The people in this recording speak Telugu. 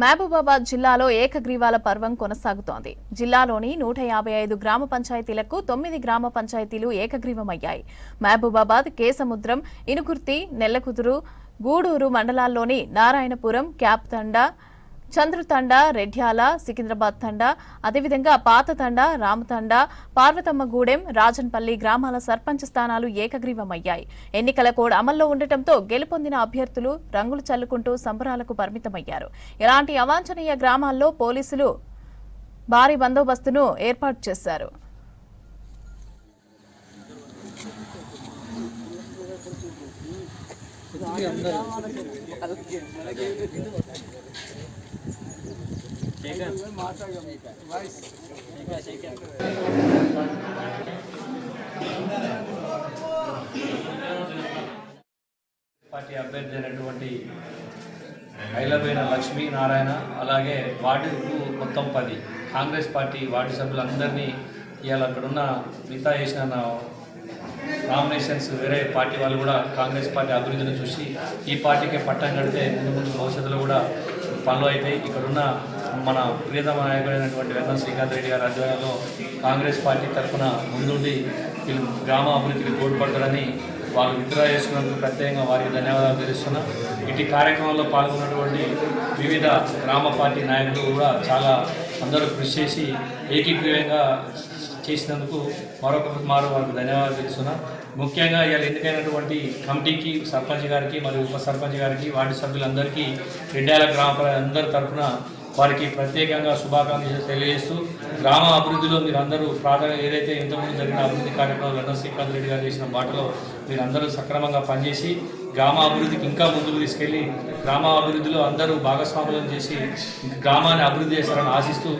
మహబూబాబాద్ జిల్లాలో ఏకగ్రీవాల పర్వం కొనసాగుతోంది. జిల్లాలోని నూట యాభై ఐదు గ్రామ పంచాయతీలకు తొమ్మిది గ్రామ పంచాయతీలు ఏకగ్రీవమయ్యాయి. మహబూబాబాద్ కేసముద్రం ఇనుకుర్తి నెల్లకుదురు గూడూరు మండలాల్లోని నారాయణపురం క్యాప్తండ చంద్రుతండ రెడ్యాల సికింద్రాబాద్ తండ అదేవిధంగా పాత తండ రామతండ పార్వతమ్మగూడెం రాజన్పల్లి గ్రామాల సర్పంచ్ స్థానాలు ఏకగ్రీవమయ్యాయి. ఎన్నికల కోడ్ అమల్లో ఉండటంతో గెలుపొందిన అభ్యర్థులు రంగులు చల్లుకుంటూ సంబరాలకు పరిమితమయ్యారు. ఇలాంటి అవాంఛనీయ గ్రామాల్లో పోలీసులు భారీ బందోబస్తును ఏర్పాటు చేశారు. పార్టీ అభ్యర్థి అయినటువంటి ఐలబైన లక్ష్మీ నారాయణ అలాగే వార్డు మొత్తం పది. కాంగ్రెస్ పార్టీ వార్డు సభ్యులందరినీ ఇవాళ అక్కడున్న మిగతా చేసిన నామినేషన్స్ వేరే పార్టీ వాళ్ళు కూడా కాంగ్రెస్ పార్టీ అభివృద్ధిని చూసి ఈ పార్టీకే పట్టం కడితే ముందు ముందు భవిష్యత్తులో కూడా పనులు అవుతాయి ఇక్కడున్న మన ప్రియతమ నాయకుడైనటువంటి వెన్న శ్రీకాంత్ రెడ్డి గారి ఆధ్వర్యంలో కాంగ్రెస్ పార్టీ తరఫున ముందుండి వీళ్ళు గ్రామ అభివృద్ధికి తోడ్పడతారని వాళ్ళు విత్డ్రా చేసుకున్నందుకు ప్రత్యేకంగా వారికి ధన్యవాదాలు తెలుస్తున్నా. ఇటు కార్యక్రమంలో పాల్గొన్నటువంటి వివిధ గ్రామ పార్టీ నాయకులు కూడా చాలా అందరూ కృషి చేసి ఏకీగ్రీవంగా చేసినందుకు మరొక మారు వారికి ధన్యవాదాలు తెలుస్తున్నా. ముఖ్యంగా ఇవాళ ఎన్నికైనటువంటి కమిటీకి సర్పంచ్ గారికి మరియు ఉప సర్పంచ్ గారికి వార్డు సభ్యులందరికీ రెడ్డాల గ్రామ అందరి తరఫున వారికి ప్రత్యేకంగా శుభాకాంక్షలు తెలియజేస్తూ గ్రామ అభివృద్ధిలో మీరందరూ ప్రాధాన్యత ఏదైతే ఇంతకుముందు జరిగిన అభివృద్ధి కార్యక్రమాలు వెన్న శ్రీకాంత్ రెడ్డి గారు చేసిన బాటలో మీరందరూ సక్రమంగా పనిచేసి గ్రామ అభివృద్ధికి ఇంకా ముందుకు తీసుకెళ్ళి గ్రామ అభివృద్ధిలో అందరూ భాగస్వాములను చేసి గ్రామాన్ని అభివృద్ధి చేస్తారని ఆశిస్తూ